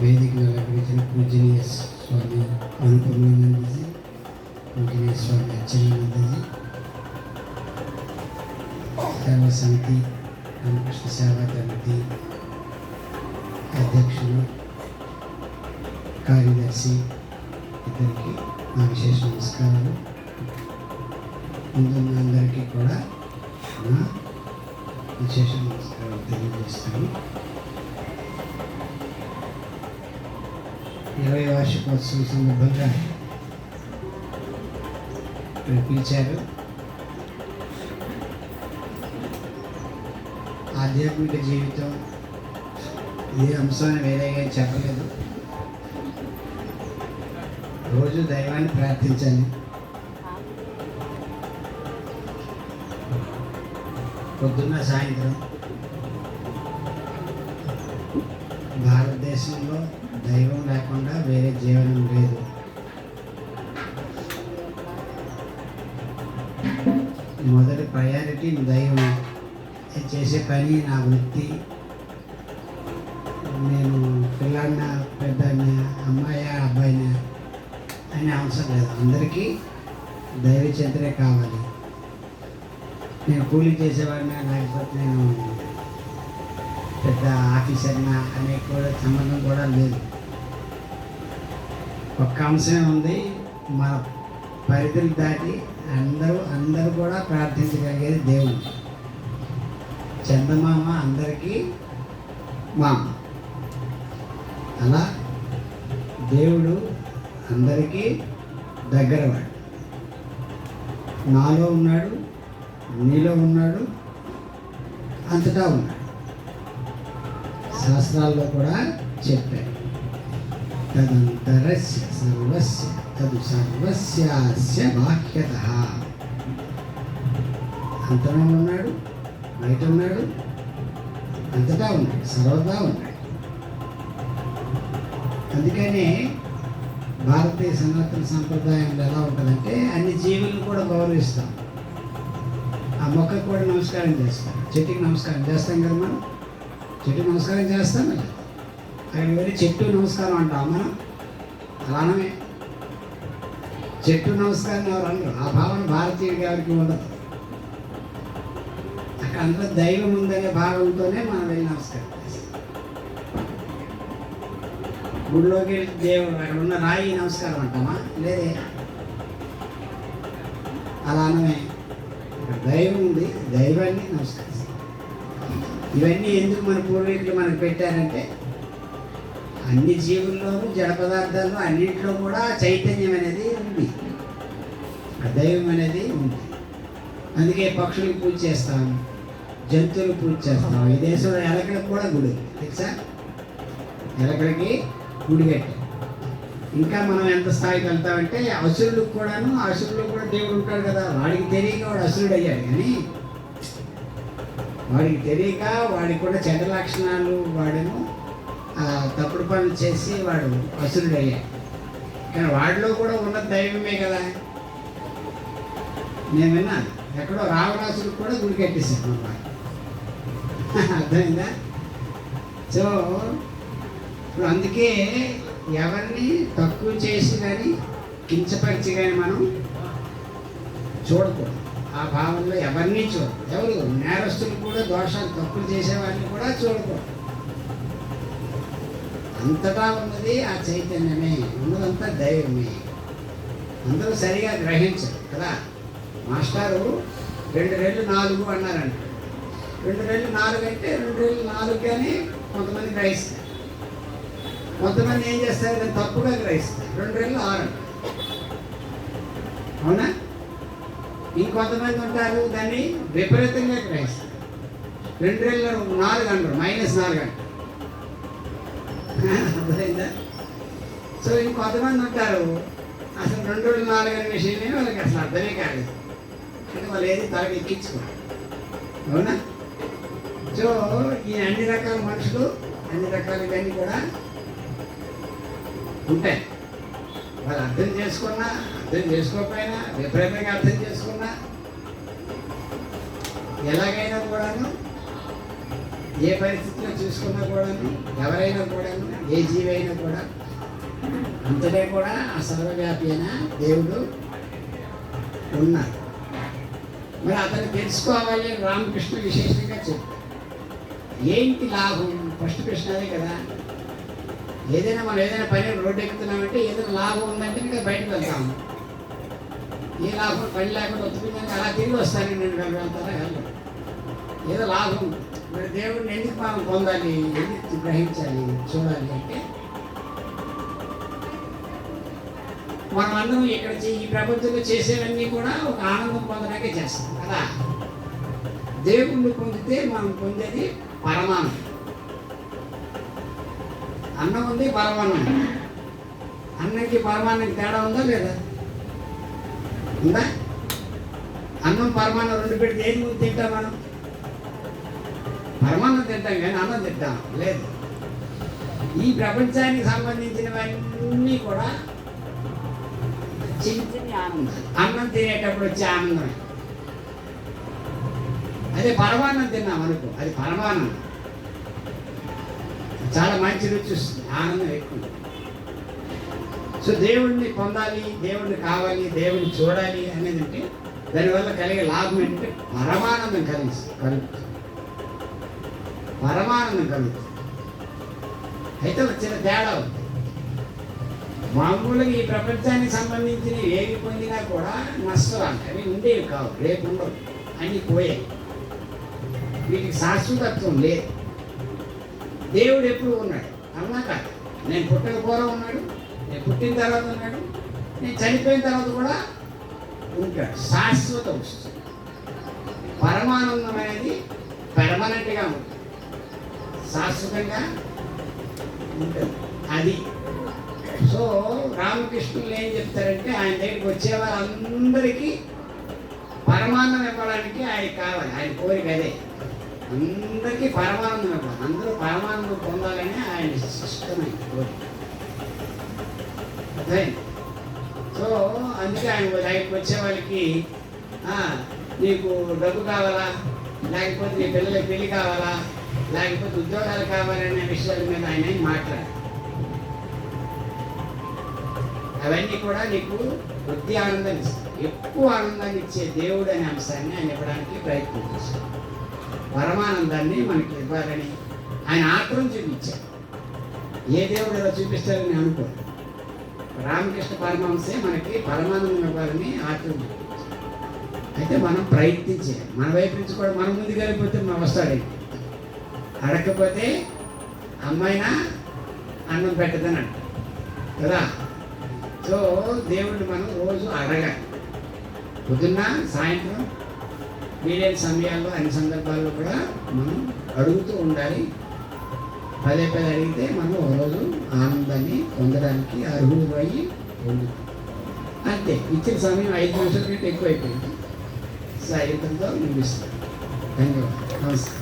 వేదిక అలంకరించిన పూజనీయ స్వామి అనుపూర్ణానందజీ పూజనీయ స్వామి అచ్చెన్నానందజీ సేవా సమితి రామకృష్ణ సేవా సమితి అధ్యక్షులు కార్యదర్శి ఇద్దరికి నా విశేష నమస్కారాలు. ముందున్న అందరికీ కూడా నా విశేష నమస్కారాలు తెలియజేస్తాను. ఇరవై వార్షికోత్సవం సందర్భంగా ఇక్కడ పిలిచారు. ఆధ్యాత్మిక జీవితం ఏ అంశాన్ని వేరేగా చెప్పలేదు. రోజు దైవాన్ని ప్రార్థించాలి పొద్దున్న సాయంత్రం భారతదేశంలో దైవం లేకుండా వేరే జీవనం లేదు. మొదటి ప్రయారిటీ దైవం. చేసే పని నా వృత్తి. నేను పిల్లాడిన పెద్ద అమ్మాయి అబ్బాయినా అనే అవసరం లేదు. అందరికీ దైవ చంద్రే కావాలి. నేను కూలీ చేసేవాడినా లేకపోతే నేను పెద్ద ఆఫీసర్నా అనే కూడా సంబంధం కూడా లేదు. ఒక్క అంశమే ఉంది. మన పరిధిని దాటి అందరూ అందరూ కూడా ప్రార్థించగలిగేది దేవుడు. చందమామ అందరికీ మామ అలా దేవుడు అందరికీ దగ్గరవాడు. నాలో ఉన్నాడు నీలో ఉన్నాడు అంతటా ఉన్నాడు. శాస్త్రాల్లో కూడా చెప్పారు. తదంతరస్య సర్వస్య తదు సర్వస్యాస్య బాహ్యత. అంతరంలో ఉన్నాడు బయట ఉన్నాడు అంతటా ఉన్నాడు సర్వదా ఉన్నాడు. అందుకనే భారతీయ సనాతన సంప్రదాయంలో ఎలా ఉంటుందంటే అన్ని జీవులను కూడా గౌరవిస్తాం. ఆ మొక్కకు కూడా నమస్కారం చేస్తాం. చెట్టుకి నమస్కారం చేస్తాం కదా మనం? చెట్టు నమస్కారం చేస్తాం కదా. అక్కడికి వెళ్ళి చెట్టు నమస్కారం అంటాం? మనం అలానే చెట్టు నమస్కారం ఎవరు అనరు? ఆ భావన భారతీయుడికి ఎవరికి ఉండదు. అక్కడ అందులో దైవం ఉందనే భావంతోనే మనం వెళ్ళి నమస్కారం చేస్తాం. గుడిలోకి వెళ్ళి దేవుడు అక్కడ ఉన్న రాయి నమస్కారం అంటామా? లేదే. అలానే దైవం ఉంది దైవాన్ని నమస్కరిస్తాం. ఇవన్నీ ఎందుకు మన పూర్వీకులు మనకు పెట్టారంటే? అన్ని జీవుల్లోనూ జడ పదార్థాల్లో అన్నింటిలో కూడా చైతన్యం అనేది ఉంది. ఆ దైవం అనేది ఉంది. అందుకే పక్షులకు పూజ చేస్తాం జంతువులు పూజ చేస్తాం. ఈ దేశంలో ఎలకలకు కూడా గుడి తెలుసా? ఎలకలకి గుడి కట్టాం. ఇంకా మనం ఎంత స్థాయికి వెళ్తామంటే అసురులకు కూడాను అసురులు కూడా దేవుడు ఉంటాడు కదా. వాడికి తెలియక వాడు అసురుడు అయ్యాడు కానీ వాడికి తెలియక వాడికి కూడా చెడ్డ లక్షణాలు వాడేమో తప్పుడు పనులు చేసి వాడు అసురుడు అయ్యాడు కానీ వాడిలో కూడా ఉన్న దైవమే కదా. నేను విన్నాను. ఎక్కడో రావణాసుడికి కూడా గుడి కట్టేశాను అర్థమైందా? సో ఇప్పుడు అందుకే ఎవరిని తక్కువ చేసి కానీ కించపరిచి కానీ మనం చూడకూడదు. ఆ భావంలో ఎవరిని చూడు ఎవరు? నేరస్తులు కూడా దోషాలు తప్పులు చేసేవారిని కూడా చూడకూడదు అంతటా ఉన్నది ఆ చైతన్యమే. ఉన్నదంతా దైవమే. అందరూ సరిగా గ్రహించరు కదా? మాస్టారు రెండు రెళ్ళు నాలుగు అన్నారంట. రెండు రెళ్ళు నాలుగు అంటే రెండు రెళ్ళు నాలుగు కానీ కొంతమంది గ్రహిస్తారు. కొంతమంది ఏం చేస్తారు? తప్పుగా గ్రహిస్తారు. రెండు రెళ్ళు ఆరు అవునా? ఇంకొంతమంది ఉంటారు దాన్ని విపరీతంగా గ్రహిస్తారు రెండు రెళ్ళు నాలుగు అంటారు మైనస్ నాలుగు అంటారు. అర్థమైందా? సో ఇంకొంతమంది ఉంటారు అసలు రెండు రోజులు నాలుగు అనే విషయమే వాళ్ళకి అసలు అర్థమే కాదు అంటే వాళ్ళు ఏది తలకి ఎక్కించుకోరు. అవునా? సో ఈ అన్ని రకాల మనుషులు అన్ని రకాల కూడా ఉంటాయి. మరి అర్థం చేసుకున్నా అర్థం చేసుకోకపోయినా విపరీతంగా అర్థం చేసుకున్నా ఎలాగైనా కూడాను ఏ పరిస్థితిలో చూసుకున్నా కూడాను ఎవరైనా కూడాను ఏ జీవి అయినా కూడా అంతటే కూడా ఆ సర్వవ్యాపి అయిన దేవుడు ఉన్నారు. మరి అతను తెలుసుకోవాలి అని రామకృష్ణ విశేషంగా చెప్పారు. ఏంటి లాభం? ఫస్ట్ ప్రశ్న అదే కదా. ఏదైనా మనం ఏదైనా పని రోడ్డు ఎక్కుతున్నామంటే ఏదైనా లాభం ఉందంటే ఇంకా బయటకు వెళ్తాము ఏ లాభం పని లేకుండా వస్తుందంటే అలా తిరిగి వస్తాను నేను వెళ్తారా? వెళ్ళను ఏదో లాభం. మరి దేవుడిని ఎందుకు మనం పొందాలి? ఎందుకు గ్రహించాలి? చూడాలి అంటే మనం అందరం ఇక్కడ చే- ఈ ప్రపంచంలో చేసేవన్నీ కూడా ఒక ఆనందం పొందడానికే చేస్తాం కదా? దేవుణ్ణి పొందితే మనం పొందేది పరమానం అన్నం ఉంది పరమాన్నం ఉంది. అన్నంకి పరమాన్నం తేడా ఉందా లేదా? ఉందా? అన్నం పరమాన్నం రెండు పెడితే ఏం తింటాం మనం? పరమాన్నం తింటాం కానీ అన్నం తింటాం. లేదు. ఈ ప్రపంచానికి సంబంధించినవన్నీ కూడా చిన్న చిన్న ఆనందం అన్నం తినేటప్పుడు వచ్చే ఆనందమే అదే పరమాన్నం తిన్నాం అనుకో. అది పరమానందం చాలా మంచి రుచి వస్తుంది ఆనందం ఎక్కువ. సో దేవుడిని పొందాలి దేవుడిని కావాలి దేవుడిని చూడాలి అనేది అంటే దానివల్ల కలిగే లాభం ఏంటంటే పరమానందం కలిగి కలుగుతుంది పరమానందం కలుగుతుంది అయితే చిన్న తేడా ఉంది. మామూలుగా ఈ ప్రపంచానికి సంబంధించిన ఏవి పొందినా కూడా నష్టాలు అవి ఉండేవి కావు. రేపు ఉండవు. అన్నీ పోయాయి. వీటికి శాశ్వతత్వం లేదు. దేవుడు ఎప్పుడు ఉన్నాడు? అవునా కాదు. నేను పుట్టిన పూర్వం ఉన్నాడు నేను పుట్టిన తర్వాత ఉన్నాడు నేను చనిపోయిన తర్వాత కూడా ఉంటాడు. శాశ్వత వస్తుంది పరమానందం అనేది పెర్మనెంట్గా ఉంటుంది. శాశ్వతంగా ఉంటుంది. అది. సో రామకృష్ణులు ఏం చెప్తారంటే ఆయన దగ్గరికి వచ్చే వాళ్ళందరికీ పరమాన్నం ఇవ్వడానికి ఆయన కావాలి. ఆయన కోరిక అదే. అందరికీ పరమానందం ఇవ్వడం అందరూ పరమానందం పొందాలని ఆయన ఇష్టమైన కోరిక అర్థమైంది? సో అందుకే ఆయన దగ్గరికి వచ్చే వాళ్ళకి నీకు డబ్బు కావాలా? లేకపోతే నీ పిల్లలకి పెళ్ళి కావాలా? లేకపోతే ఉద్యోగాలు కావాలనే విషయాల మీద ఆయన మాట్లాడారు అవన్నీ కూడా నీకు వృద్ధి ఆనందాన్ని ఇస్తాయి. ఎక్కువ ఆనందాన్ని ఇచ్చే దేవుడు అనే అంశాన్ని ఆయన ఇవ్వడానికి ప్రయత్నం చేశారు పరమానందాన్ని మనకి ఇవ్వాలని ఆయన ఆత్రం చూపించారు. ఏ దేవుడు ఇలా చూపిస్తారని అనుకో రామకృష్ణ పరమహంసే మనకి పరమానందం ఇవ్వాలని ఆత్రం చూపించారు. అయితే మనం ప్రయత్నించాలి మన వైపు నుంచి కూడా మనం ముందు వెళ్ళిపోతే మన వస్తాడండి అడగకపోతే అమ్మాయినా అన్నం పెట్టదని అంట కదా? సో దేవుడిని మనం రోజు అడగాలి. పొద్దున్న సాయంత్రం వీలైన సమయాల్లో అన్ని సందర్భాల్లో కూడా మనం అడుగుతూ ఉండాలి. పదే పదే అడిగితే మనం ఒకరోజు ఆనందాన్ని పొందడానికి అర్హులమయ్యి పొందుతాం అంతే. ఇచ్చిన సమయం ఐదు నిమిషాల కంటే ఎక్కువ అయిపోయింది సాయంత్రంతో ముగిస్తాం. ధన్యవాదాలు. నమస్తే.